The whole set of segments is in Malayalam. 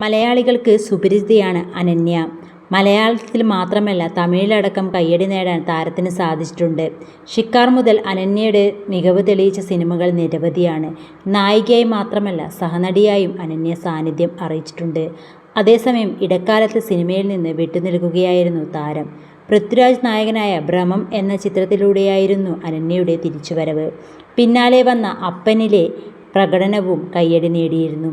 മലയാളികൾക്ക് സുപരിചിതയാണ് അനന്യ. മലയാളത്തിൽ മാത്രമല്ല തമിഴിലടക്കം കയ്യടി നേടാൻ താരത്തിന് സാധിച്ചിട്ടുണ്ട്. ഷിക്കാർ മുതൽ അനന്യയുടെ മികവ് തെളിയിച്ച സിനിമകൾ നിരവധിയാണ്. നായികയായി മാത്രമല്ല സഹനടിയായും അനന്യ സാന്നിധ്യം അറിയിച്ചിട്ടുണ്ട്. അതേസമയം ഇടക്കാലത്ത് സിനിമയിൽ നിന്ന് വിട്ടുനിൽക്കുകയായിരുന്നു താരം. പൃഥ്വിരാജ് നായകനായ ഭ്രമം എന്ന ചിത്രത്തിലൂടെയായിരുന്നു അനന്യയുടെ തിരിച്ചുവരവ്. പിന്നാലെ വന്ന അപ്പനിലെ പ്രകടനവും കയ്യടി നേടിയിരുന്നു.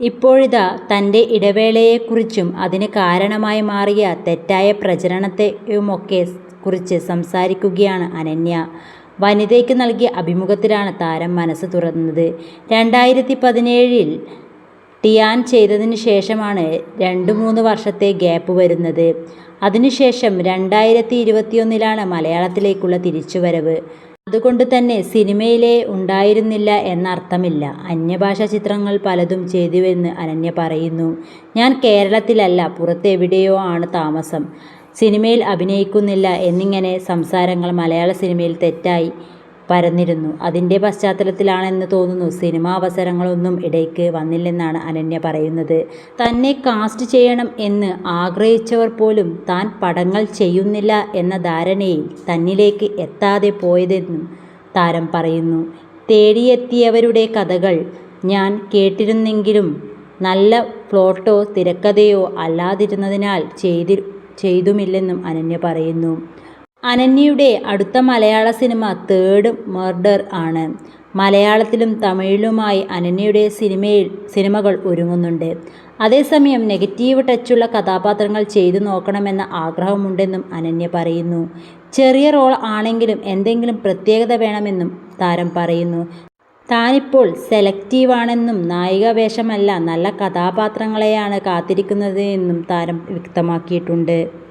ഇപ്പോഴിതാ തന്റെ ഇടവേളയെക്കുറിച്ചും അതിന് കാരണമായി മാറിയ തെറ്റായ പ്രചരണത്തെയുമൊക്കെ കുറിച്ച് സംസാരിക്കുകയാണ് അനന്യ. വനിതയ്ക്ക് നൽകിയ അഭിമുഖത്തിലാണ് താരം മനസ്സ് തുറന്നത്. രണ്ടായിരത്തി പതിനേഴിൽ ടിയാൻ ചെയ്തതിന് ശേഷമാണ് രണ്ട് മൂന്ന് വർഷത്തെ ഗ്യാപ്പ് വരുന്നത്. അതിനുശേഷം രണ്ടായിരത്തി ഇരുപത്തിയൊന്നിലാണ് മലയാളത്തിലേക്കുള്ള തിരിച്ചുവരവ്. അതുകൊണ്ട് തന്നെ സിനിമയിലെ ഉണ്ടായിരുന്നില്ല എന്നർത്ഥമില്ല. അന്യഭാഷാ ചിത്രങ്ങൾ പലതും ചെയ്തുവെന്ന് അനന്യ പറയുന്നു. ഞാൻ കേരളത്തിലല്ല പുറത്തെവിടെയോ ആണ് താമസം. സിനിമയിൽ അഭിനയിക്കുന്നില്ല എന്നിങ്ങനെ സംസാരങ്ങൾ മലയാള സിനിമയിൽ തെറ്റായി പരന്നിരുന്നു. അതിന്റെ പശ്ചാത്തലത്തിലാണെന്ന് തോന്നുന്നു. സിനിമാ അവസരങ്ങളൊന്നും ഇടയ്ക്ക് വന്നില്ലെന്നാണ് അനന്യ പറയുന്നത്. തന്നെ കാസ്റ്റ് ചെയ്യണം എന്ന് ആഗ്രഹിച്ചവർ പോലും താൻ പടങ്ങൾ ചെയ്യുന്നില്ല എന്ന ധാരണയിൽ തന്നിലേക്ക് എത്താതെ പോയതെന്നും താരം പറയുന്നു. തേടിയെത്തിയവരുടെ കഥകൾ ഞാൻ കേട്ടിരുന്നെങ്കിലും നല്ല പ്ലോട്ടോ തിരക്കഥയോ അല്ലാതിരുന്നതിനാൽ ചെയ്തി ചെയ്തുമില്ലെന്നും അനന്യ പറയുന്നു. അനന്യയുടെ അടുത്ത മലയാള സിനിമ തേർഡ് മർഡർ ആണ്. മലയാളത്തിലും തമിഴിലുമായി അനന്യയുടെ സിനിമയിൽ സിനിമകൾ ഒരുങ്ങുന്നുണ്ട്. അതേസമയം നെഗറ്റീവ് ടച്ചുള്ള കഥാപാത്രങ്ങൾ ചെയ്തു നോക്കണമെന്ന ആഗ്രഹമുണ്ടെന്നും അനന്യ പറയുന്നു. ചെറിയ റോൾ ആണെങ്കിലും എന്തെങ്കിലും പ്രത്യേകത വേണമെന്നും താരം പറയുന്നു. താനിപ്പോൾ സെലക്റ്റീവാണെന്നും നായിക വേഷമല്ല നല്ല കഥാപാത്രങ്ങളെയാണ് കാത്തിരിക്കുന്നത് എന്നും താരം വ്യക്തമാക്കിയിട്ടുണ്ട്.